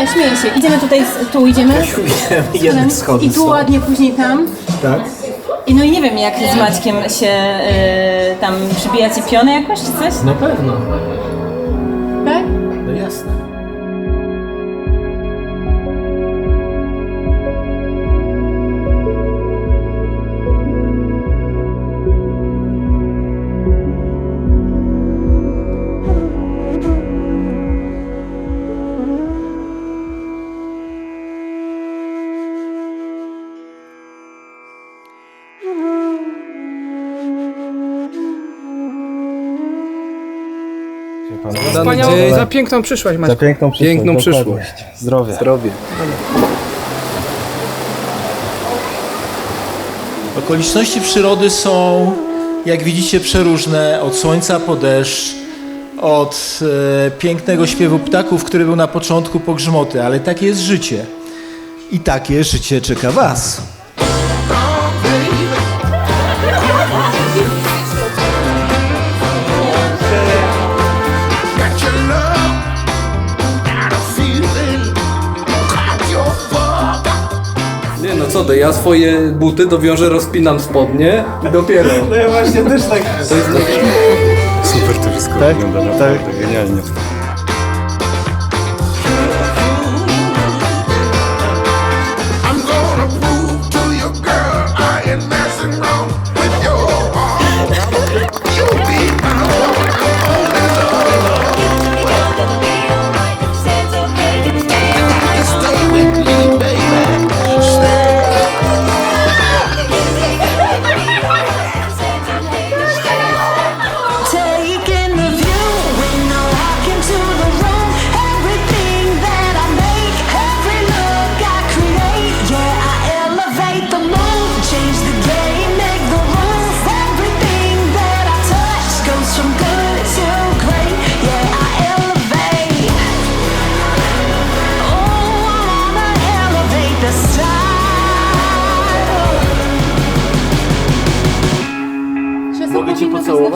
Nie, śmieję się. Idziemy tutaj, z- tu idziemy. Jedne schody I tu są. ładnie, później tam. Tak? I no i nie wiem, jak z Maćkiem się y, tam przybijacie piony jakoś, czy coś? Na pewno. Tak? No jasne. Wspaniałą, za piękną przyszłość. Za piękną przyszłość. Piękną dokładnie. przyszłość. Zdrowie. Zdrowie. Okoliczności przyrody są, jak widzicie, przeróżne. Od słońca po deszcz, od e, pięknego śpiewu ptaków, który był na początku, po grzmoty, ale takie jest życie. I takie życie czeka Was. Ty, ja swoje buty dowiążę, rozpinam spodnie i dopiero. No ja właśnie też tak. Super to wszystko Tak? wygląda naprawdę genialnie. I'm gonna prove to your girl I ain't messing around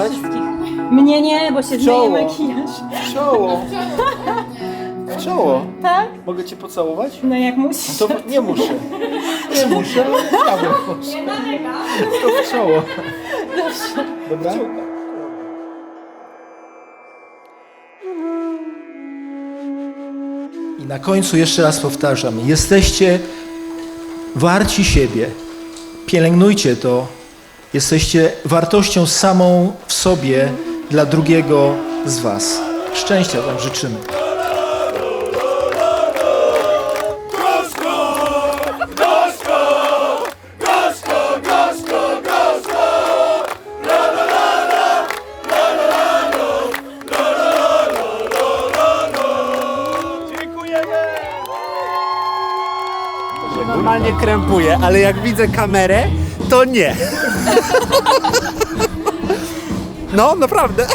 pocałować? Mnie nie, bo się Czoło. makijaż. W czoło. W czoło. Tak? Mogę cię pocałować? No jak musisz. To nie muszę. Nie muszę, ale chciałbym. To w czoło. Dobra? I na końcu jeszcze raz powtarzam: jesteście warci siebie. Pielęgnujcie to. Jesteście wartością samą w sobie dla drugiego z Was. Szczęścia Wam życzymy. Normalnie krępuję, ale jak widzę kamerę, to nie. No, naprawdę.